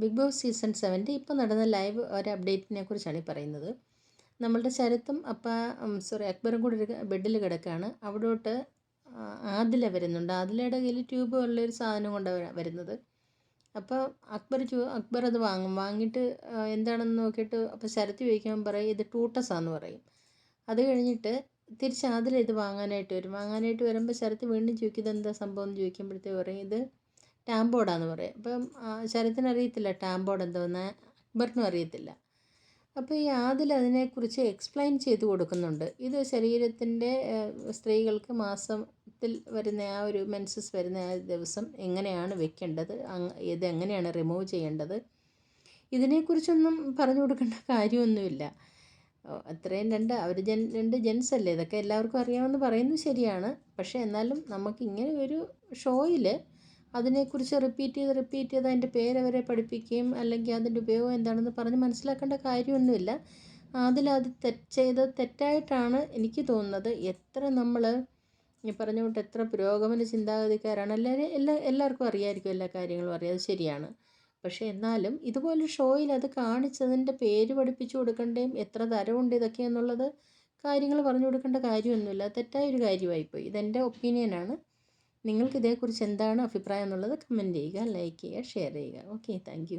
Big boss season സെവന്റെ ഇപ്പോൾ നടന്ന live ഒരു അപ്ഡേറ്റിനെ കുറിച്ചാണ് ഈ പറയുന്നത്. നമ്മളുടെ ശരത്തും അപ്പ സോറി അക്ബറും കൂടെ ഒരു ബെഡിൽ കിടക്കുകയാണ്. അവിടോട്ട് ആദില വരുന്നുണ്ട്. ആദിലയുടെ കയ്യിൽ ട്യൂബ് ഉള്ളൊരു സാധനം കൊണ്ടാണ് വരുന്നത്. അപ്പോൾ അക്ബർ ചോ അക്ബർ അത് വാങ്ങും. വാങ്ങിയിട്ട് എന്താണെന്ന് നോക്കിയിട്ട് അപ്പോൾ ശരത്ത് ചോദിക്കുമ്പോൾ പറയും ഇത് ടൂട്ടസാന്ന് പറയും. അത് കഴിഞ്ഞിട്ട് തിരിച്ച് ആദില ഇത് വാങ്ങാനായിട്ട് വരും. വാങ്ങാനായിട്ട് വരുമ്പോൾ ശരത്ത് വീണ്ടും ചോദിക്കും എന്താ സംഭവം? എന്ന് ചോദിക്കുമ്പോഴത്തേക്ക് പറയും ഇത് ടാമ്പോഡാന്ന് പറയും. അപ്പം ശരത്തിന് അറിയത്തില്ല ടാമ്പോഡ് എന്തോന്ന് അക്ബറിനും അറിയത്തില്ല. അപ്പോൾ ഈ ആദിൽ അതിനെക്കുറിച്ച് എക്സ്പ്ലെയിൻ ചെയ്ത് കൊടുക്കുന്നുണ്ട്. ഇത് ശരീരത്തിന്റെ സ്ത്രീകൾക്ക് മാസത്തിൽ വരുന്ന ആ ഒരു മെൻസസ് വരുന്ന ആ ദിവസം എങ്ങനെയാണ് വെക്കേണ്ടത്? ഇത് എങ്ങനെയാണ് റിമൂവ് ചെയ്യേണ്ടത്? ഇതിനെക്കുറിച്ചൊന്നും പറഞ്ഞു കൊടുക്കേണ്ട കാര്യമൊന്നുമില്ല. അത്രയും രണ്ട് അവർ ജൻ രണ്ട് ജെൻസ് അല്ലേ? ഇതൊക്കെ എല്ലാവർക്കും അറിയാമെന്ന് പറയുന്നത് ശരിയാണ്. പക്ഷേ എന്നാലും നമുക്ക് ഇങ്ങനെ ഒരു ഷോയിൽ അതിനെക്കുറിച്ച് റിപ്പീറ്റ് ചെയ്ത് റിപ്പീറ്റ് ചെയ്ത് അതിന്റെ പേരവരെ പഠിപ്പിക്കുകയും അല്ലെങ്കിൽ അതിന്റെ ഉപയോഗം എന്താണെന്ന് പറഞ്ഞ് മനസ്സിലാക്കേണ്ട കാര്യമൊന്നുമില്ല. അതിലത് തെറ്റ് ചെയ്ത് തെറ്റായിട്ടാണ് എനിക്ക് തോന്നുന്നത്. എത്ര നമ്മൾ ഈ പറഞ്ഞ കൊണ്ട് എത്ര പുരോഗമന ചിന്താഗതിക്കാരാണ്. എല്ലാവരും എല്ലാ എല്ലാവർക്കും അറിയാമായിരിക്കും എല്ലാ കാര്യങ്ങളും അറിയാം. അത് ശരിയാണ്. പക്ഷേ എന്നാലും ഇതുപോലെ ഷോയിൽ അത് കാണിച്ചതിന്റെ പേര് പഠിപ്പിച്ചു കൊടുക്കേണ്ടതും എത്ര തരമുണ്ട് ഇതൊക്കെ എന്നുള്ളത് കാര്യങ്ങൾ പറഞ്ഞു കൊടുക്കേണ്ട കാര്യമൊന്നുമില്ല. തെറ്റായൊരു കാര്യമായിപ്പോയി. ഇതെന്റെ ഒപ്പീനിയനാണ് നിങ്ങൾക്ക് ഇതേക്കുറിച്ച് എന്താണ് അഭിപ്രായം എന്നുള്ളത് കമന്റ് ചെയ്യുക ലൈക്ക് ചെയ്യുക ഷെയർ ചെയ്യുക. Okay thank